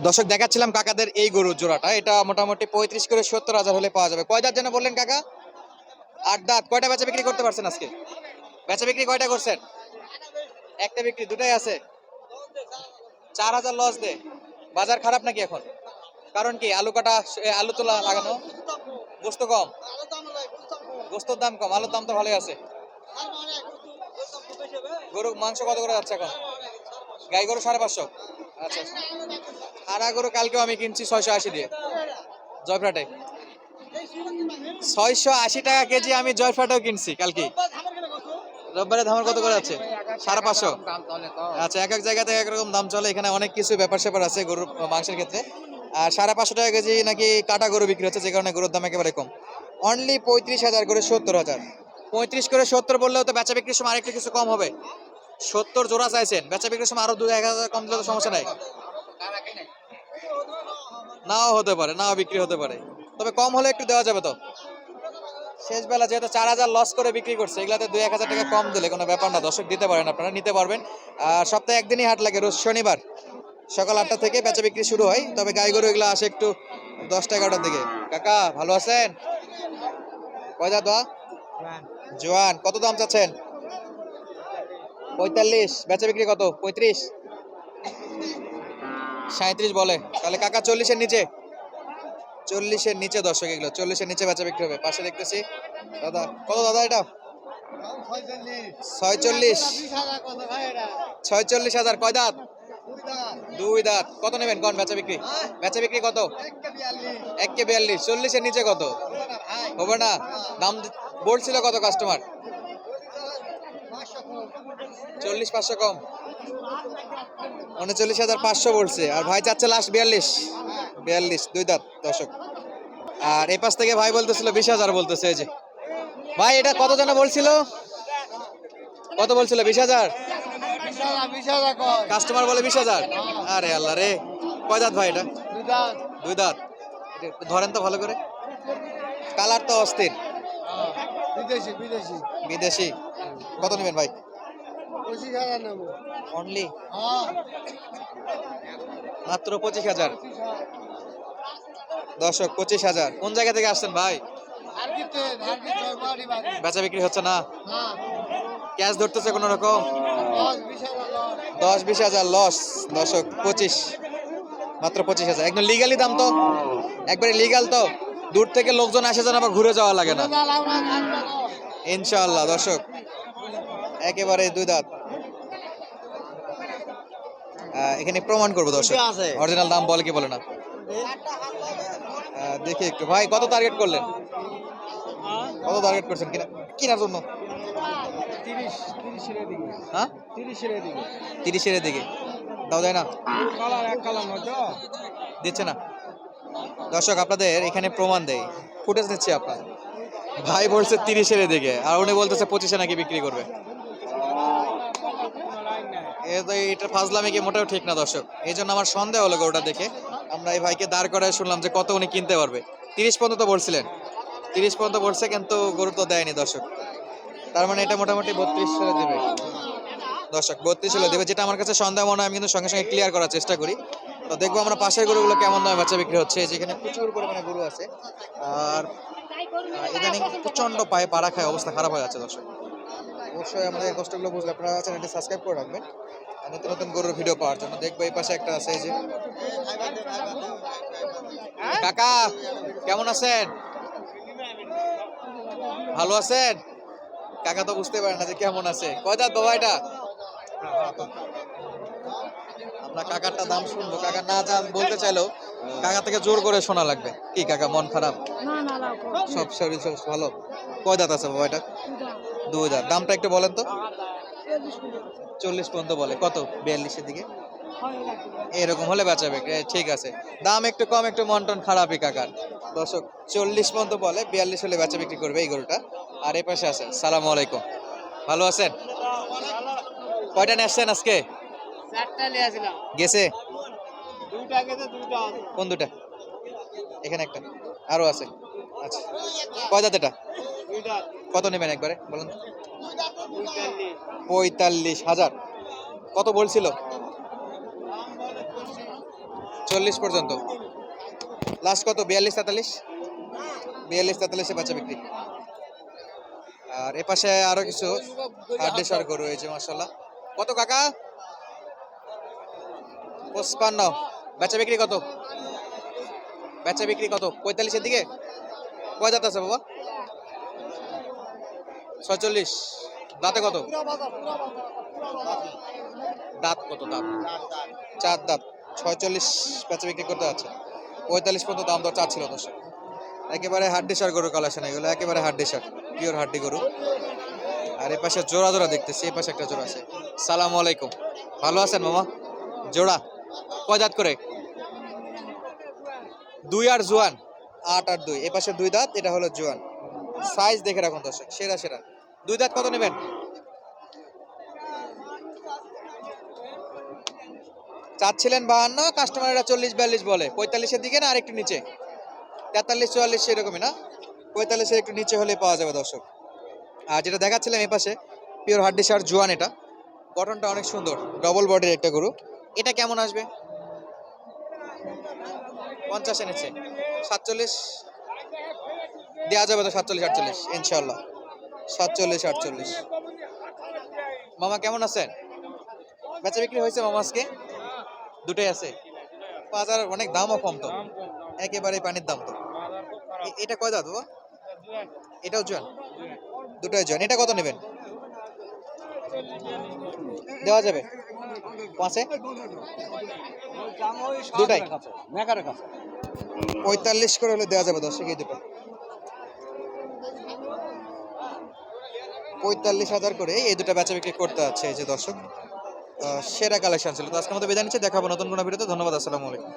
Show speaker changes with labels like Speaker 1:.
Speaker 1: দর্শক, দেখাচ্ছিলাম কাকাদের এই গরুর জোড়াটা। এটা মোটামুটি পঁয়ত্রিশ করে সত্তর হাজার হলে পাওয়া যাবে। কয় দাঁত যেন বললেন কাকা? আট দাঁত। কয়টা বেচা বিক্রি করতে পারছেন আজকে? বেচা বিক্রি কয়টা করছেন? একটা বিক্রি, দুটাই আছে। চার হাজার লস দে। বাজার খারাপ নাকি এখন? কারণ কি, আলু কাটা আলু তোলা লাগানো? গোস্ত কম? গোস্তর দাম কম। আলুর দাম তো ভালোই আছে। গরু, মাংস কত করে যাচ্ছে এখন? গাই গরু সাড়ে পাঁচশো। আচ্ছা। হারা গরু কালকেও আমি কিনছি ছয়শো আশি দিয়ে। জয়ফ্রাটে। ছয়শো আশি টাকা কেজি আমি জয়ফ্রাটেও কিনছি কালকে রোববারে ধামার কত করে যাচ্ছে সাড়ে পাঁচশো। আচ্ছা এক এক জায়গা থেকে একরকম দাম চলে, এখানে অনেক কিছু ব্যাপার স্যাপার আছে গরুর মাংসের ক্ষেত্রে। আর সাড়ে পাঁচশো টাকা কেজি নাকি কাটা গরু বিক্রি হচ্ছে, যে কারণে গরুর দাম একেবারে কম। অনলি পঁয়ত্রিশ হাজার করে সত্তর হাজার। পঁয়ত্রিশ করে সত্তর বললেও তো বেচা বিক্রির সময় আরেকটু কিছু কম হবে। সত্তর জোড়া চাইছেন, বেচা বিক্রির সময় আরও দু এক হাজার কম দিলে তো সমস্যা নাই। নাও হতে পারে, নাও বিক্রি হতে পারে। তবে কম হলে একটু দেওয়া যাবে তো। শেষ বেলা যেহেতু চার হাজার লস করে বিক্রি করছে, এগুলাতে দুই এক হাজার টাকা কম দিলে কোনো ব্যাপার না, দর্শক দিতে পারেন, আপনারা নিতে পারবেন। আর সপ্তাহে একদিনই হাট লাগে, রোজ শনিবার। সকাল আটটা থেকে বেচা বিক্রি শুরু হয়, তবে গাই গরু এগুলো আসে একটু দশটা এগারোটার দিকে। কাকা, ভালো আছেন? কয়দা দোয়া জোয়ান, কত দাম চাচ্ছেন? পঁয়তাল্লিশ, বেচা বিক্রি কত? পঁয়ত্রিশ? সাঁত্রিশ বলে। তাহলে কাকা চল্লিশের নিচে। চল্লিশের নিচে দর্শক এগুলো। চল্লিশের নিচে বেচা বিক্রি হবে। পাশে দেখতেছি। দাদা, কত দাদা এটা? ছয়চল্লিশ। ছয়চল্লিশ হাজার। কয় দাঁত? দুই দাঁত। কত নেবেন কোন বেচা বিক্রি? বেচা বিক্রি কত? এক কে বিয়াল্লিশ। চল্লিশের নিচে কত? হবে না। দাম বলছিল কত কাস্টমার? চল্লিশ পাঁচশো কম। উনচল্লিশ হাজার পাঁচশো বলছে। আর ভাই চাচ্ছে লাস্ট বিয়াল্লিশ। বিয়াল্লিশ দুই দাঁত দর্শক। আর এই পাশ থেকে ভাই বলতেছিল বিশ হাজার বলতেছে এই যে। ভাই এটা কত জন বলছিল? কত বলছিল বিশ হাজার? কাস্টমার বলে বিশ হাজার? আরে আল্লাহ রে। কয় দাঁত ভাই এটা? দুই দাঁত। ধরেন তো ভালো করে। কালার তো অস্থির।
Speaker 2: বিদেশি বিদেশি।
Speaker 1: বিদেশি। কত নেবেন ভাই?
Speaker 2: পঁচিশ হাজার নেব।
Speaker 1: অনলি
Speaker 2: হ্যাঁ।
Speaker 1: মাত্র পঁচিশ হাজার? দর্শক পঁচিশ হাজার। কোন জায়গা থেকে আসছেন ভাই? বেচা বিক্রি হচ্ছে না?
Speaker 2: হ্যাঁ।
Speaker 1: ক্যাশ ধরতেছে কোনো রকম?
Speaker 2: দশ বিশ হাজার লস।
Speaker 1: দর্শক পঁচিশ। মাত্র পঁচিশ হাজার। একদম লিগালি দাম তো? একবারে লিগাল তো? দূর থেকে লোকজন আসে যেন আবার ঘুরে যাওয়া লাগে না। ইনশাআল্লাহ দর্শক। একেবারে দুই দাঁত। এখানে প্রমাণ করব দর্শক। অরিজিনাল দাম বলে কি বলে না? দেখি একটু। ভাই কত টার্গেট করলেন? কত টার্গেট করছেন? কিনা কেনার জন্য?
Speaker 2: তিরিশের
Speaker 1: হ্যাঁ?
Speaker 2: তিরিশের
Speaker 1: দিকে দাও দেয় না। দিচ্ছে না। দর্শক আপনাদের এখানে প্রমাণ দেয় ফুটেজ নিচ্ছি আপনার। ভাই বলছে তিরিশের দিকে আর উনি বলতেছে পঁচিশে নাকি বিক্রি করবে। এটা ফাজলামি কি মোটেও ঠিক না, দর্শক। এই জন্য আমার সন্দেহ হলো গরুটা দেখে। আমরা এই ভাইকে দাঁড় করায় শুনলাম যে কত উনি কিনতে পারবে। তিরিশ পর্যন্ত বলছিলেন। তিরিশ পর্যন্ত বলছে, কিন্তু গরু তো দেয়নি, দর্শক। তার মানে এটা মোটামুটি বত্রিশ হলে দেবে। দর্শক, বত্রিশ হলে দেবে, যেটা আমার কাছে সন্দেহ মনে হয়, আমি কিন্তু সঙ্গে সঙ্গে ক্লিয়ার করার চেষ্টা করি। তো দেখব আমরা পাশের গরুগুলো কেমন দামে বাচ্চা বিক্রি হচ্ছে। যেখানে প্রচুর পরিমাণে গরু আছে। আর ইদানিং প্রচণ্ড পায়ে পাড়া খায়, অবস্থা খারাপ হয়ে যাচ্ছে, দর্শক। অবশ্যই আমাদের এই কষ্টগুলো বুঝলে। আপনারা চ্যানেলটি সাবস্ক্রাইব করে রাখবেন। নতুন নতুন গরুর ভিডিও পাওয়ার জন্য দেখব এই পাশে একটা আছে এই যে। কাকা কেমন আছেন? ভালো আছেন? কাকা তো বুঝতে পারে না যে কেমন আছে। কয় দাঁত বাবা এটা? আমরা কাকারটা দাম শুনব। কাকা না দাম বলতে চাইলেও কাকা থেকে জোর করে শোনা লাগবে। কি কাকা মন খারাপ?
Speaker 3: না না
Speaker 1: সব শরীর সব ভালো? কয় দাঁত আছে বাবা এটা? দুই দাঁত দামটা একটু বলেন তো। চল্লিশ পর্যন্ত বলে। কত? বিয়াল্লিশের দিকে? এরকম হলে বেচাবে এ, ঠিক আছে। দাম একটু কম একটু মন টন খারাপই কাকার। দর্শক চল্লিশ পর্যন্ত বলে বিয়াল্লিশ হলে বেচা বিক্রি করবে এই গরুটা। আর এই পাশে আছে সালাম আলাইকুম। ভালো আছেন? কয়টা নিয়ে আসছেন আজকে? গেছে? কোন দুটা এখানে একটা। আরও আছে। আচ্ছা। কয় দাঁত এটা কত নেবেন একবারে, বলুন?
Speaker 2: পঁয়তাল্লিশ
Speaker 1: হাজার। কত বলছিল চল্লিশ পর্যন্ত। লাস্ট কত? বিয়াল্লিশ, তেতাল্লিশ? বিয়াল্লিশ, তেতাল্লিশে বাচ্চা বিক্রি। আর এ পাশে আরও কিছু হাড্ডেসার গরু যে মাসাল্লাহ কত কাকা? পঁচপান্ন। বেচা বিক্রি কত? বেচা বিক্রি কত? পঁয়তাল্লিশের দিকে? কয় আছে বাবা? ছয়চল্লিশ। দাঁতে কত? দাঁত কত? দাঁত। চার দাঁত। ছয়চল্লিশ বেচা বিক্রি করতে আছে পঁয়তাল্লিশ পর্যন্ত দাম দর চাচ্ছিল দর্শক। একেবারে হাড্ডি সার গরু কালেকশন, এগুলো একেবারে হাড্ডি সার পিওর হাড্ডি গরু। আর এ পাশে জোড়া জোড়া দেখতেছি, এ পাশে একটা জোড়া আছে। সালাম আলাইকুম। ভালো আছেন মামা? জোড়া? কয় দাঁত করে? দুই আর জোয়ান। আট আর দুই। এ পাশে দুই দাঁত, এটা হলো জোয়ান। সাইজ দেখে রাখুন দর্শক, সেরা সেরা। দুই দাঁত কত নেবেন? চাচ্ছিলেন বাহান্ন, কাস্টমাররা চল্লিশ বিয়াল্লিশ বলে। পঁয়তাল্লিশের দিকে না আর একটু নিচে? তেতাল্লিশ, চুয়াল্লিশ সেরকমই না? পঁয়তাল্লিশের একটু নিচে হলে পাওয়া যাবে দর্শক। আর যেটা দেখাচ্ছিলাম এই পাশে, পিওর হাড্ডি সার জোয়ান এটা। গঠনটা অনেক সুন্দর ডবল বডির একটা গরু। এটা কেমন আসবে? পঞ্চাশ এনেছে সাতচল্লিশ? দেওয়া যাবে তো সাতচল্লিশ, আটচল্লিশ ইনশাল্লাহ সাতচল্লিশ আটচল্লিশ। মামা কেমন আছেন? বেচা বিক্রি হয়েছে মামা আজকে? দুটোই আছে। বাজার অনেক দামও কম তো। একেবারে পানির দাম তো। এটা কয় দাদু এটাও জোয়ান? দুটোই। জোয়ান। এটা কত নেবেন? দেওয়া যাবে? পাঁচে? দুটাই? পঁয়তাল্লিশ করে হলে দেওয়া যাবে দর্শক এই দুটো। পঁয়তাল্লিশ হাজার করে এই দুটো বেচা বিক্রি করতে আছে এই যে দর্শক সেরা কালেকশন ছিল। তো আজকের মতো বিদায় নিচ্ছে, দেখাবো নতুন কোনো ভিডিওতে। ধন্যবাদ, আসসালামু আলাইকুম।